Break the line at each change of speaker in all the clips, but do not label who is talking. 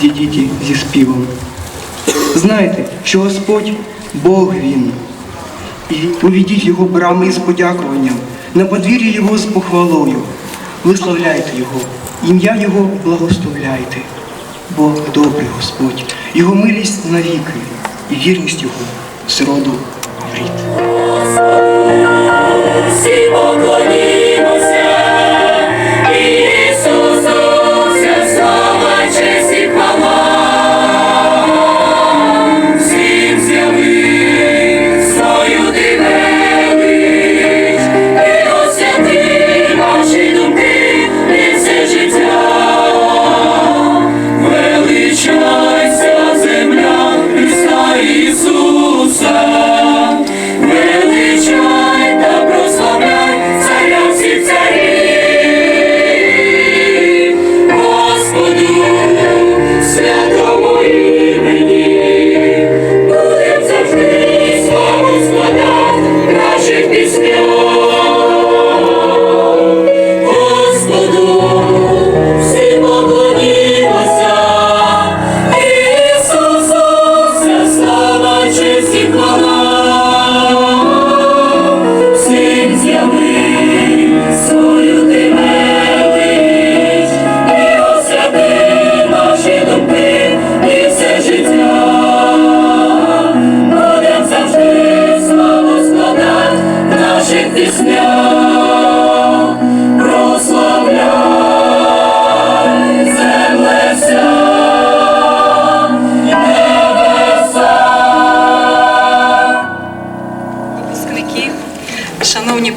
Підійдіть зі співом. Знайте, що Господь Бог Він. І увійдіть Його брами з подякуванням, на подвір'я Його з похвалою. Висловляйте Його, ім'я Його благословляйте. Бог добрий Господь, Його милість навіки, і вірність Його з роду в рід.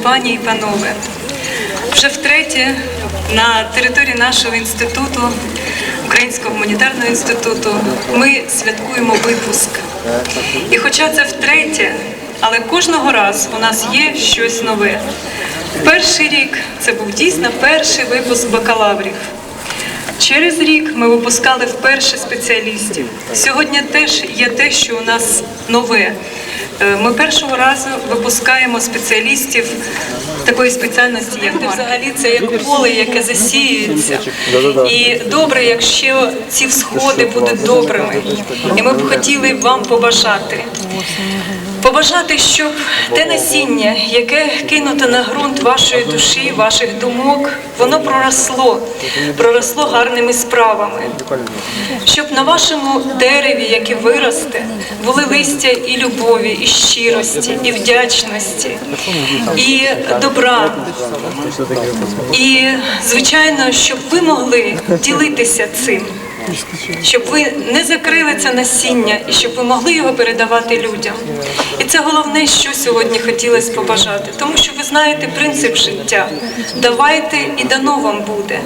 Пані і панове, вже втретє на території нашого інституту, Українського гуманітарного інституту, ми святкуємо випуск. І хоча це втретє, але кожного разу у нас є щось нове. Перший рік це був дійсно перший випуск бакалаврів. Через рік ми випускали вперше спеціалістів. Сьогодні теж є те, що у нас нове. Е, Ми першого разу випускаємо спеціалістів такої спеціальності, як взагалі це як поле, яке засіюється. І добре, якщо ці всходи будуть добрими. І ми б хотіли вам побажати. Побажати, щоб те насіння, яке кинуто на ґрунт вашої душі, ваших думок, воно проросло, проросло гарними справами. Щоб на вашому дереві, яке виросте, були листя і любові, і щирості, і вдячності, і добра. І, звичайно, щоб ви могли ділитися цим щоб ви не закрили це насіння і щоб ви могли його передавати людям. І це головне, що сьогодні хотілося побажати, тому що ви знаєте принцип життя. Давайте і дано вам буде.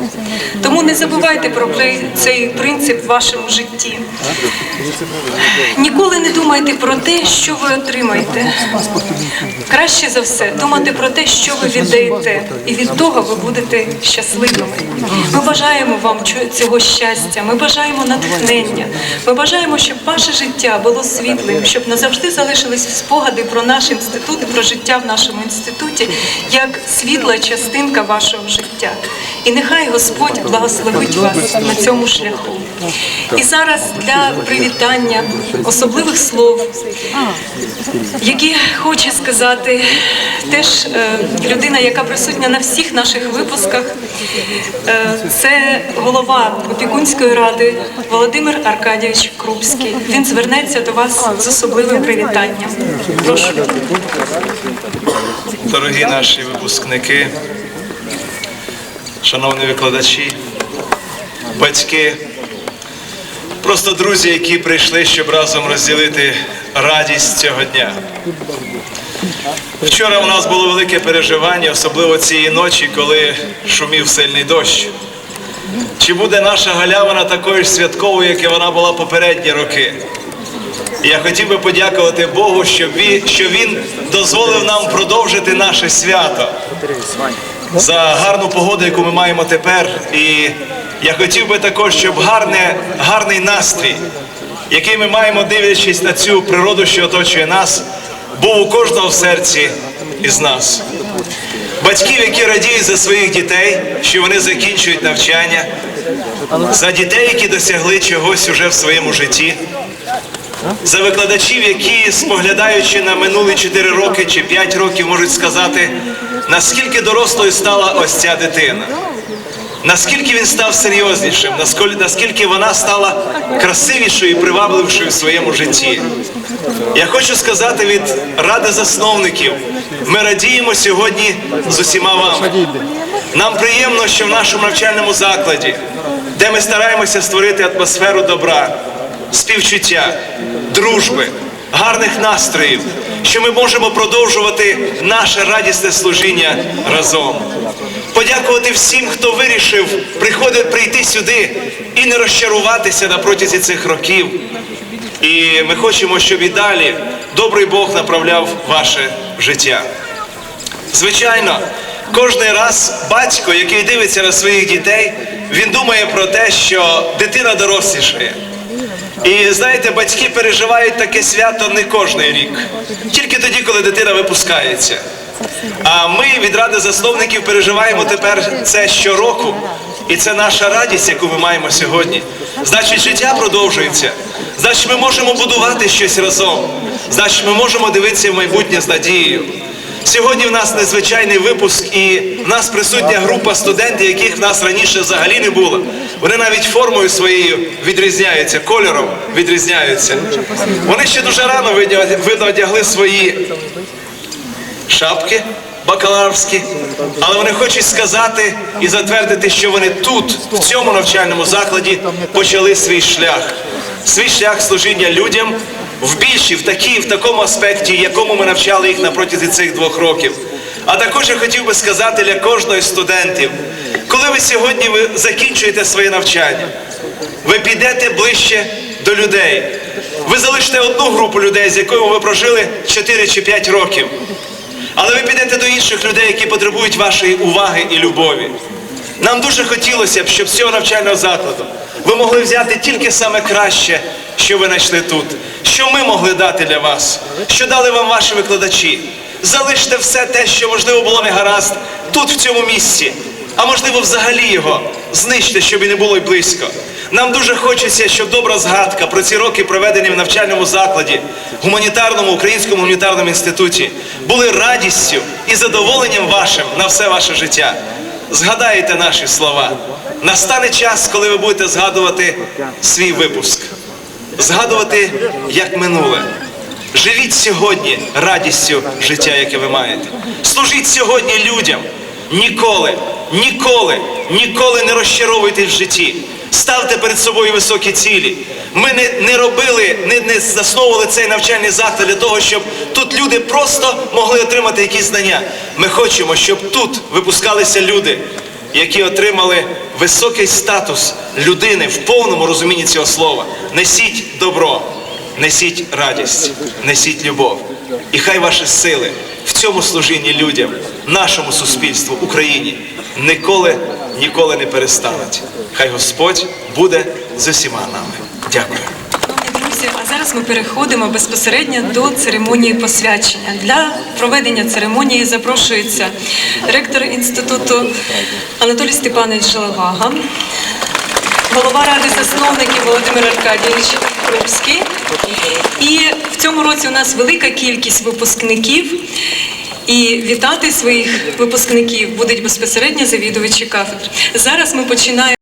Тому не забувайте про цей принцип в вашому житті. Ніколи не думайте про те, що ви отримаєте. Краще за все думати про те, що ви віддаєте, і від того ви будете щасливими. Ми бажаємо вам цього щастя. Ми бажаємо натхнення. Ми бажаємо, щоб ваше життя було світлим, щоб назавжди залишились спогади про наш інститут про життя в нашому інституті як світла частинка вашого життя. І нехай Господь благословить вас на цьому шляху. І зараз для привітання особливих слов, які хоче сказати теж е, людина, яка присутня на всіх наших випусках. Е, Це голова опікунської ради Володимир Аркадійович Крупський. Він звернеться до вас з особливим привітанням.
Дорогі наші випускники, шановні викладачі, батьки, просто друзі, які прийшли, щоб разом розділити радість цього дня. Вчора у нас було велике переживання, особливо цієї ночі, коли шумів сильний дощ. Чи буде наша галявина такою ж святковою, як і вона була попередні роки? Я хотів би подякувати Богу, що він дозволив нам продовжити наше свято за гарну погоду, яку ми маємо тепер. І я хотів би також, щоб гарне, гарний настрій, який ми маємо, дивлячись на цю природу, що оточує нас, був у кожного в серці із нас. Батьків, які радіють за своїх дітей, що вони закінчують навчання, за дітей, які досягли чогось уже в своєму житті за викладачів, які, споглядаючи на минулі 4 роки чи 5 років, можуть сказати, наскільки дорослою стала ось ця дитина, наскільки він став серйознішим, наскільки- вона стала красивішою і привабливішою в своєму житті. Я хочу сказати від ради засновників, ми радіємо сьогодні з усіма вами. Нам приємно, що в нашому навчальному закладі, де ми стараємося створити атмосферу добра, співчуття, дружби, гарних настроїв, що ми можемо продовжувати наше радісне служіння разом. Подякувати всім, хто вирішив приходити прийти сюди і не розчаруватися на протязі цих років. І ми хочемо, щоб і далі добрий Бог направляв ваше життя. Звичайно, кожний раз батько, який дивиться на своїх дітей, він думає про те, що дитина дорослішає. І знаєте, батьки переживають таке свято не кожний рік, тільки тоді, коли дитина випускається. А ми від ради засновників переживаємо тепер це щороку, і це наша радість, яку ми маємо сьогодні. Значить, життя продовжується. Значить, ми можемо будувати щось разом. Значить, ми можемо дивитися в майбутнє з надією. Сьогодні в нас незвичайний випуск, і в нас присутня група студентів, яких в нас раніше взагалі не було. Вони навіть формою своєю відрізняються, кольором відрізняються. Вони ще дуже рано видно одягли свої шапки бакалаврські, але вони хочуть сказати і затвердити, що вони тут, в цьому навчальному закладі, почали свій шлях, свій шлях служіння людям в більшій, в такій, в такому аспекті, якому ми навчали їх на цих двох років. А також я хотів би сказати для кожного з студентів, коли ви сьогодні ви закінчуєте своє навчання, ви підете ближче до людей. Ви залишите одну групу людей, з якою ви прожили 4 чи 5 років. Але ви підете до інших людей, які потребують вашої уваги і любові. Нам дуже хотілося б, щоб з цього навчального закладу ви могли взяти тільки саме краще, що ви знайшли тут, що ми могли дати для вас, що дали вам ваші викладачі. Залиште все те, що можливо було не гаразд тут, в цьому місці, а можливо, взагалі його знищте, щоб і не було й близько. Нам дуже хочеться, щоб добра згадка про ці роки, проведені в навчальному закладі, гуманітарному українському гуманітарному інституті, були радістю і задоволенням вашим на все ваше життя. Згадайте наші слова. Настане час, коли ви будете згадувати свій випуск, згадувати як минуле. Живіть сьогодні радістю життя, яке ви маєте. Служіть сьогодні людям. Ніколи, ніколи, ніколи не розчаровуйтесь в житті. Ставте перед собою високі цілі. Ми не, не робили, не, не засновували цей навчальний заклад для того, щоб тут люди просто могли отримати якісь знання. Ми хочемо, щоб тут випускалися люди, які отримали високий статус людини в повному розумінні цього слова. Несіть добро, несіть радість, несіть любов. І хай ваші сили в цьому служінні людям, нашому суспільству, Україні ніколи ніколи не перестануть. Хай Господь буде з усіма нами. Дякую.
Зараз ми переходимо безпосередньо до церемонії посвячення. Для проведення церемонії запрошується ректор інституту Анатолій Степанович Желевага, голова ради засновників Володимир Аркадійович Крупський. І в цьому році у нас велика кількість випускників. І вітати своїх випускників будуть безпосередньо завідувачі кафедр. Зараз ми починаємо.